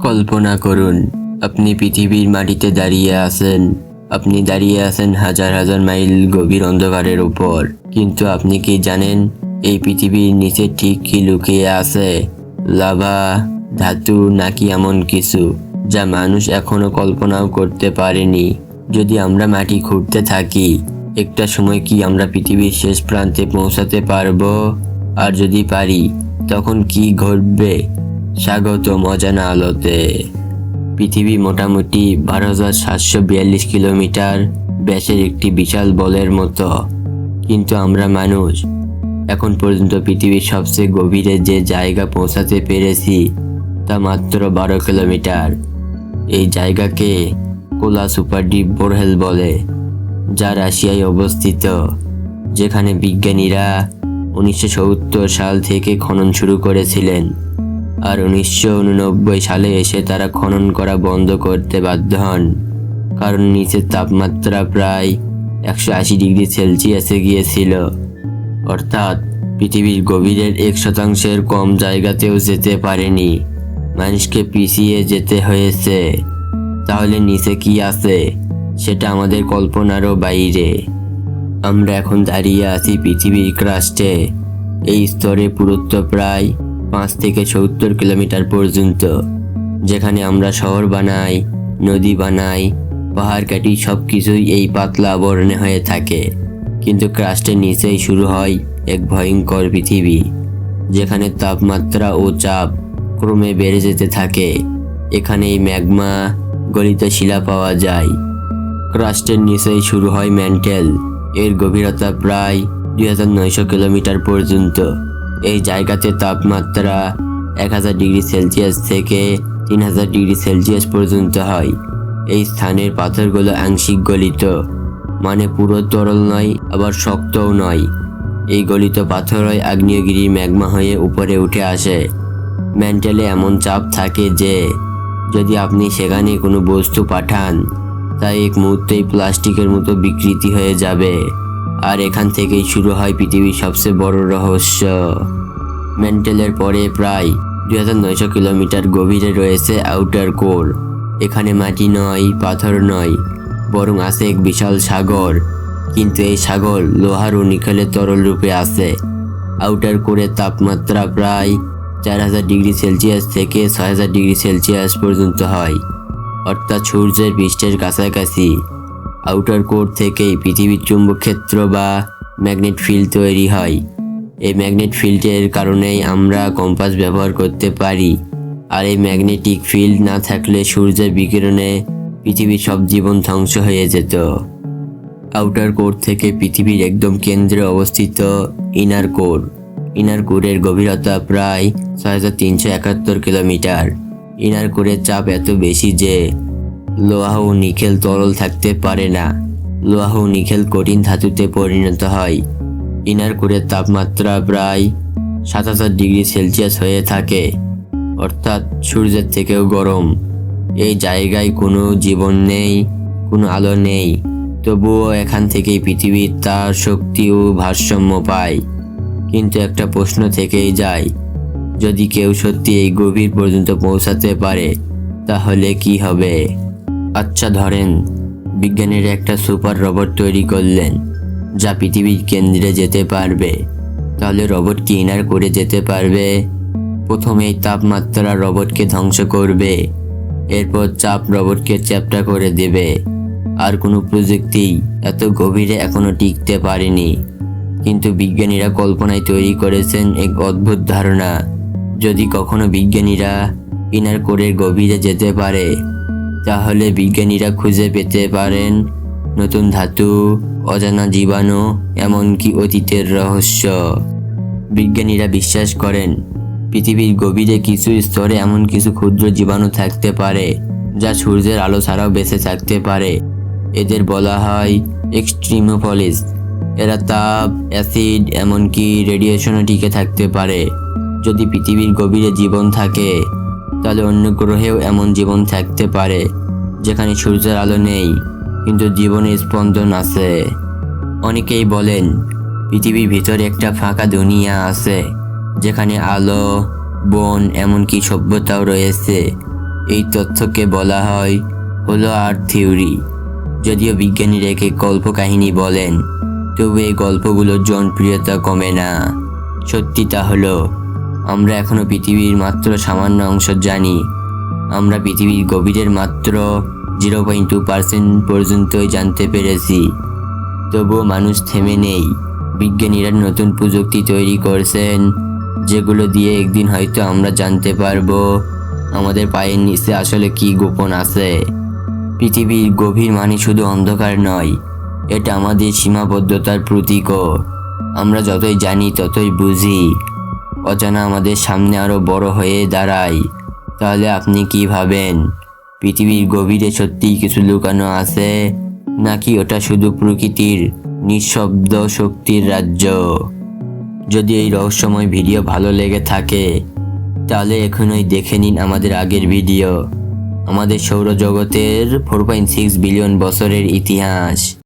কল্পনা করুন, আপনি পৃথিবীর মাটিতে দাঁড়িয়ে আছেন। আপনি দাঁড়িয়ে আছেন হাজার হাজার মাইল গভীর অন্ধকারের উপর। কিন্তু আপনি কি জানেন, এই পৃথিবীর নিচে ঠিক কি লুকিয়ে আছে? লাভা, ধাতু নাকি এমন কিছু, যা মানুষ এখনও কল্পনাও করতে পারেনি। যদি আমরা মাটি খুঁড়তে থাকি, একটা সময় কি আমরা পৃথিবীর শেষ প্রান্তে পৌঁছাতে পারব? আর যদি পারি, তখন কি ঘটবে? স্বাগত মজানা আলোতে। পৃথিবী মোটামুটি বারো হাজার সাতশো বিয়াল্লিশ কিলোমিটার ব্যাসের একটি বিশাল বলের মতো। কিন্তু আমরা মানুষ, এখন পর্যন্ত পৃথিবীর সবচেয়ে গভীরে যে জায়গা পৌঁছাতে পেরেছি, তা মাত্র বারো কিলোমিটার। এই জায়গাকে কোলা সুপার ডিপ বোরহেল বলে, যা রাশিয়ায় অবস্থিত, যেখানে বিজ্ঞানীরা উনিশশো সত্তর সাল থেকে খনন শুরু করেছিলেন। আর উনিশশো উননব্বই সালে এসে তারা খনন করা বন্ধ করতে বাধ্য হন। কারণ নিচের তাপমাত্রা প্রায় একশো আশি ডিগ্রি সেলসিয়াসে গিয়েছিল। অর্থাৎ পৃথিবীর গভীরের এক শতাংশের কম জায়গাতেও যেতে পারেনি। মানুষকে পিছিয়ে যেতে হয়েছে। তাহলে নিচে কি আছে? সেটা আমাদের কল্পনারও বাইরে। আমরা এখন দাঁড়িয়ে আছি পৃথিবীর ক্রাস্টে। এই স্তরে পুরুত্ব প্রায় পাঁচ থেকে সত্তর কিলোমিটার পর্যন্ত, যেখানে আমরা শহর বানাই, নদী বানাই, পাহাড় কাটি সব কিছুই এই পাতলা আবরণে হয়ে থাকে। কিন্তু ক্রাস্টের নিচেই শুরু হয় এক ভয়ঙ্কর পৃথিবী, যেখানে তাপমাত্রা ও চাপ ক্রমে বেড়ে যেতে থাকে। এখানেই ম্যাগমা গলিত শিলা পাওয়া যায়। ক্রাস্টের নিচেই শুরু হয় ম্যান্টেল। এর গভীরতা প্রায় দুই হাজার নয়শো কিলোমিটার পর্যন্ত। এই জায়গাতে তাপমাত্রা এক হাজার ডিগ্রি সেলসিয়াস থেকে তিন হাজার ডিগ্রি সেলসিয়াস পর্যন্ত হয়। এই স্থানের পাথরগুলো আংশিক গলিত মানে পুরো তরল নয়, আবার শক্তও নয়। এই গলিত পাথরই আগ্নেয়গিরির ম্যাগমা হয়ে উপরে উঠে আসে। ম্যান্টেলে এমন চাপ থাকে যে, যদি আপনি সেখানে কোনো বস্তু পাঠান তাই এক মুহূর্তেই প্লাস্টিকের মতো বিকৃতি হয়ে যাবে। আর এখান থেকেই শুরু হয় পৃথিবীর সবচেয়ে বড় রহস্য। মেন্টেলের পরে প্রায় দুই হাজার নয়শো কিলোমিটার গভীরে রয়েছে আউটার কোর। এখানে মাটি নয়, পাথর নয়, বরং আছে এক বিশাল সাগর। কিন্তু এই সাগর লোহার ও নিকেলের তরল রূপে আছে। আউটার কোরের তাপমাত্রা প্রায় চার হাজার ডিগ্রি সেলসিয়াস থেকে ছয় হাজার ডিগ্রি সেলসিয়াস পর্যন্ত হয়। অর্থাৎ সূর্যের পৃষ্ঠের কাছাকাছি। আউটার কোর থেকেই পৃথিবীর চুম্বক ক্ষেত্র বা ম্যাগনেট ফিল্ড তৈরি হয়। এই ম্যাগনেট ফিল্ডের কারণেই আমরা কম্পাস ব্যবহার করতে পারি। আর এই ম্যাগনেটিক ফিল্ড না থাকলে সূর্যের বিকিরণে পৃথিবীর সব জীবন ধ্বংস হয়ে যেত। আউটার কোর থেকে পৃথিবীর একদম কেন্দ্রে অবস্থিত ইনার কোর ইনার কোরের গভীরতা প্রায় ছয় হাজার তিনশো একাত্তর কিলোমিটার। ইনার কোরের চাপ এত বেশি যে লোহা ও নিখেল তরল থাকতে পারে না। লোহা ও নিখেল কঠিন ধাতুতে পরিণত হয়। ইনার কোরের তাপমাত্রা প্রায় সাত হাজার ডিগ্রি সেলসিয়াস হয়ে থাকে, অর্থাৎ সূর্যের থেকেও গরম। এই জায়গায় কোনো জীবন নেই, কোনো আলো নেই, তবুও এখান থেকেই পৃথিবীর তার শক্তি ও ভারসাম্য পায়। কিন্তু একটা প্রশ্ন থেকেই যায়, যদি কেউ সত্যি এই গভীর পর্যন্ত পৌঁছাতে পারে, তাহলে কি হবে? আচ্ছা ধরেন, বিজ্ঞানীরা একটা সুপার রোবট তৈরি করলেন, যা পৃথিবীর কেন্দ্রে যেতে পারবে। তাহলে রোবট কি ইনার করে যেতে পারবে? প্রথমে এই তাপমাত্রা রোবটকে ধ্বংস করবে, এরপর চাপ রোবটকে চ্যাপ্টা করে দেবে। আর কোনো প্রযুক্তি এত গভীরে এখনও টিকতে পারেনি। কিন্তু বিজ্ঞানীরা কল্পনায় তৈরি করেছেন এক অদ্ভুত ধারণা। যদি কখনো বিজ্ঞানীরা ইনার কোরের গভীরে যেতে পারে তাহলে বিজ্ঞানীরা খুঁজে পেতে পারেন। নতুন ধাতু, অজানা জীবাণু, এমনকি অতীতের রহস্য। বিজ্ঞানীরা বিশ্বাস করেন, পৃথিবীর গভীরে কিছু স্তরে এমন কিছু ক্ষুদ্র জীবাণু থাকতে পারে, যা সূর্যের আলো ছাড়াও বেঁচে থাকতে পারে। এদের বলা হয় এক্সট্রিমোপলিস এরা তাপ, অ্যাসিড, এমনকি রেডিয়েশনও টিকে থাকতে পারে। যদি পৃথিবীর গভীরে জীবন থাকে তাহলে অন্য গ্রহেও এমন জীবন থাকতে পারে, যেখানে সূর্যের আলো নেই, কিন্তু জীবনের স্পন্দন আছে। অনেকেই বলেন, পৃথিবীর ভিতরে একটা ফাঁকা দুনিয়া আছে, যেখানে আলো, বন, এমনকি সভ্যতাও রয়েছে। এই তথ্যকে বলা হয় হলো আর্থ থিওরি। যদিও বিজ্ঞানীরা একে কল্পকাহিনী বলেন, তবু এই গল্পগুলোর জনপ্রিয়তা কমে না। সত্যি তা হলো আমরা এখনও পৃথিবীর মাত্র সামান্য অংশ জানি। আমরা পৃথিবীর গভীরের মাত্র জিরো পয়েন্ট টু পার্সেন্ট পর্যন্তই জানতে পেরেছি। তবুও মানুষ থেমে নেই। বিজ্ঞানীরা নতুন প্রযুক্তি তৈরি করছেন, যেগুলো দিয়ে একদিন হয়তো আমরা জানতে পারব আমাদের পায়ের নিচে আসলে কি গোপন আছে। পৃথিবীর গভীর মানে শুধু অন্ধকার নয়, এটা আমাদের সীমাবদ্ধতার প্রতীকও। আমরা যতই জানি ততই বুঝি। অজানা আমাদের সামনে আরও বড় হয়ে দাঁড়ায়। তাহলে আপনি কি ভাবেন? পৃথিবীর গভীরে সত্যিই কিছু লুকানো আছে? নাকি ওটা শুধু প্রকৃতির নিঃশব্দ শক্তির রাজ্য? যদি এই রহস্যময় ভিডিও ভালো লেগে থাকে, তাহলে এখনই দেখে নিন আমাদের আগের ভিডিও। আমাদের সৌরজগতের ফোর পয়েন্ট সিক্স বিলিয়ন বছরের ইতিহাস।